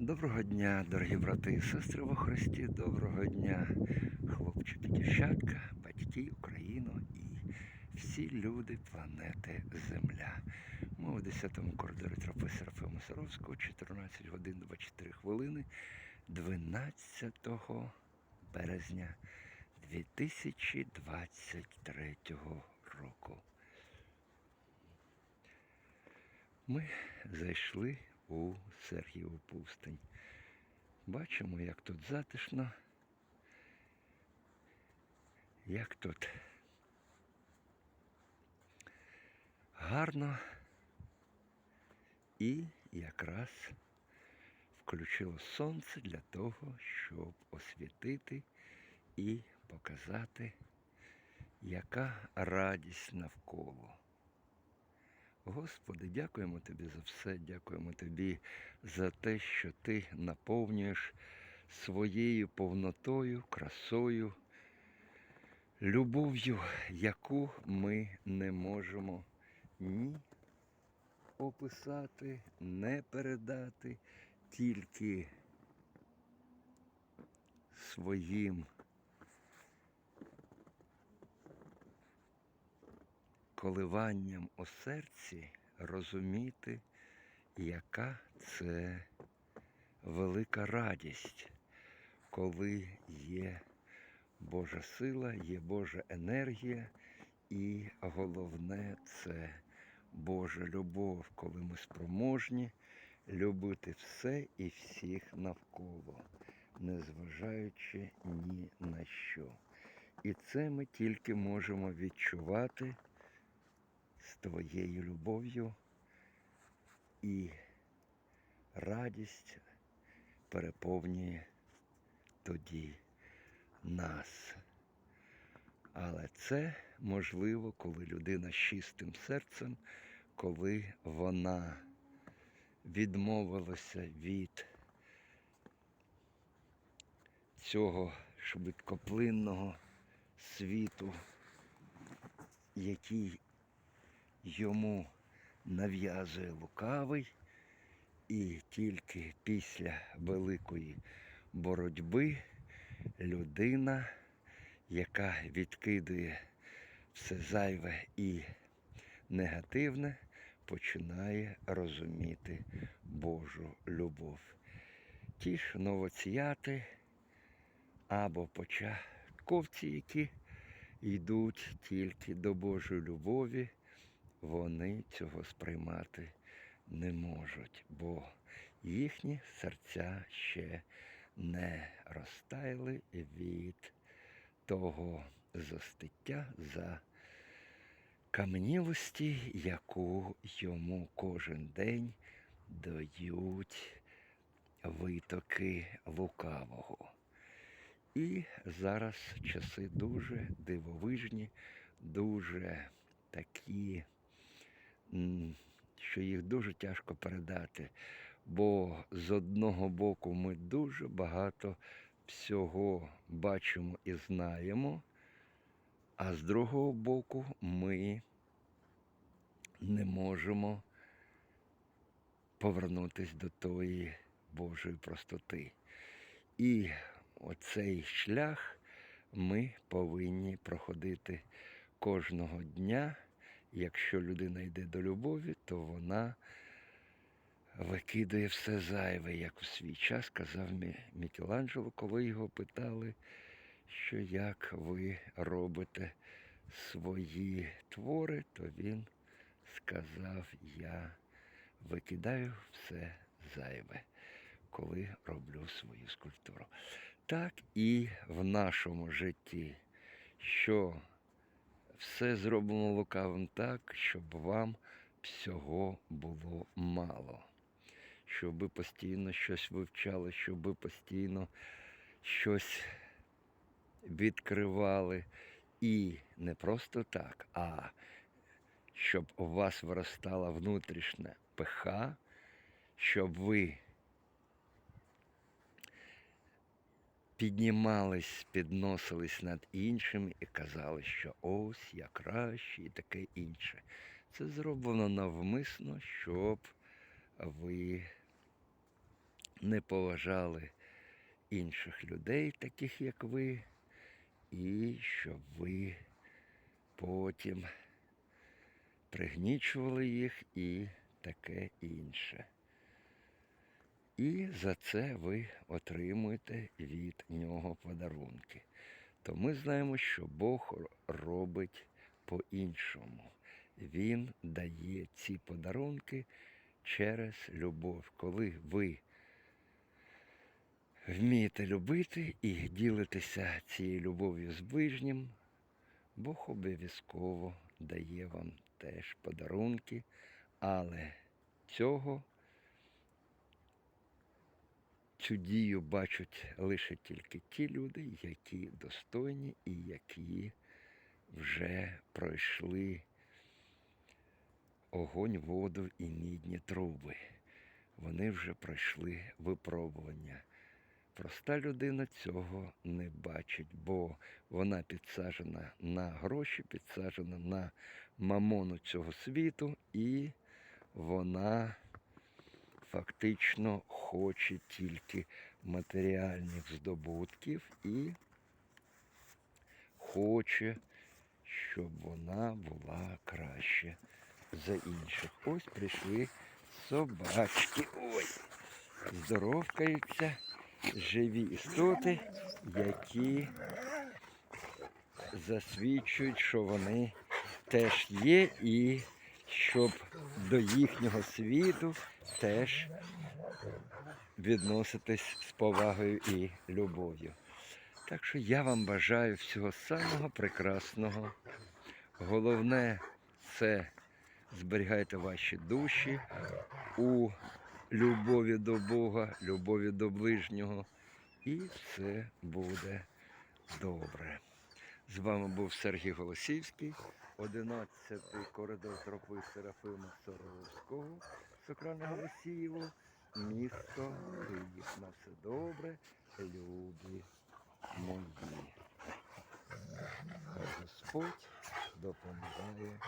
Доброго дня, дорогі брати і сестри во Христі. Доброго дня, хлопчики, дівчатка, батьки, Україну і всі люди планети Земля. Ми у 10-му коридорі тропи Серафима Саровського, 14 годин 24 хвилини 12 березня 2023 року. Ми зайшли у Сергієву пустинь. Бачимо, як тут затишно, як тут гарно і якраз включило сонце для того, щоб освітити і показати, яка радість навколо. Господи, дякуємо Тобі за все, дякуємо Тобі за те, що Ти наповнюєш своєю повнотою, красою, любов'ю, яку ми не можемо ні описати, не передати, тільки своїм коливанням у серці розуміти, яка це велика радість, коли є Божа сила, є Божа енергія, і головне це Божа любов, коли ми спроможні любити все і всіх навколо, незважаючи ні на що. І це ми тільки можемо відчувати з твоєю любов'ю і радість переповнює тоді нас. Але це можливо, коли людина з чистим серцем, коли вона відмовилася від цього швидкоплинного світу, який йому нав'язує лукавий, і тільки після великої боротьби людина, яка відкидує все зайве і негативне, починає розуміти Божу любов. Ті ж новоціяти або початковці, які йдуть тільки до Божої любові, вони цього сприймати не можуть, бо їхні серця ще не розтаяли від того застиття за кам'янілості, яку йому кожен день дають витоки лукавого. І зараз часи дуже дивовижні, дуже такі, що їх дуже тяжко передати. Бо з одного боку ми дуже багато всього бачимо і знаємо, а з другого боку ми не можемо повернутися до тої Божої простоти. І оцей шлях ми повинні проходити кожного дня. Якщо людина йде до любові, то вона викидає все зайве, як у свій час казав Мі- Мікеланджело, коли його питали, що як ви робите свої твори, то він сказав, я викидаю все зайве, коли роблю свою скульптуру. Так і в нашому житті, що все зроблено лукавим так, щоб вам всього було мало. Щоб ви постійно щось вивчали, щоб ви постійно щось відкривали. І не просто так, а щоб у вас виростала внутрішня пиха, щоб ви піднімались, підносились над іншими і казали, що ось я кращий і таке інше. Це зроблено навмисно, щоб ви не поважали інших людей, таких як ви, і щоб ви потім пригнічували їх і таке інше. І за це ви отримуєте від нього подарунки. То ми знаємо, що Бог робить по-іншому. Він дає ці подарунки через любов. Коли ви вмієте любити і ділитеся цією любов'ю з ближнім, Бог обов'язково дає вам теж подарунки, але цього цю дію бачать лише тільки ті люди, які достойні і які вже пройшли огонь, воду і мідні труби. Вони вже пройшли випробування. Проста людина цього не бачить, бо вона підсаджена на гроші, підсаджена на мамону цього світу, і вона фактично хоче тільки матеріальних здобутків і хоче, щоб вона була краще за інших. Ось прийшли собачки. Ой, здоровкаються живі істоти, які засвідчують, що вони теж є, і щоб до їхнього світу теж відноситись з повагою і любов'ю. Так що я вам бажаю всього самого прекрасного. Головне це зберігайте ваші душі у любові до Бога, любові до ближнього, і все буде добре. З вами був Сергій Голосівський, 11-й коридор тропи Серафима Саровського, Сокране Голосієво, місто Київ. На все добре, любі мої. Господь допомагає.